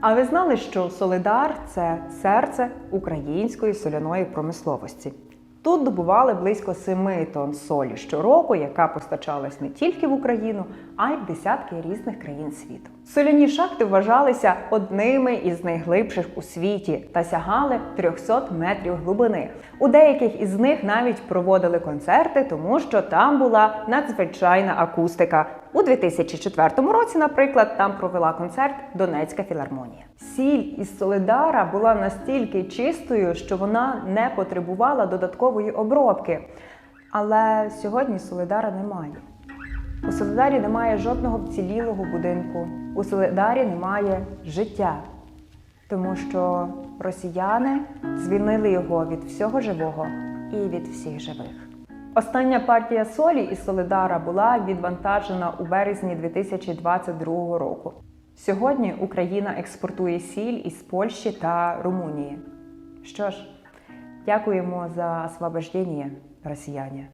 А ви знали, що Солидар це серце української соляної промисловості? Тут добували близько 7 тонн солі щороку, яка постачалась не тільки в Україну, а й в десятки різних країн світу. Соляні шахти вважалися одними із найглибших у світі та сягали 300 метрів глибини. У деяких із них навіть проводили концерти, тому що там була надзвичайна акустика. У 2004 році, наприклад, там провела концерт Донецька філармонія. Сіль із Солидара була настільки чистою, що вона не потребувала додаткової обробки. Але сьогодні Солидара немає. У Солидарі немає жодного вцілілого будинку. У Солидарі немає життя, тому що росіяни звільнили його від всього живого і від всіх живих. Остання партія солі із Солидара була відвантажена у березні 2022 року. Сьогодні Україна експортує сіль із Польщі та Румунії. Що ж, дякуємо за освобождення, росіяни.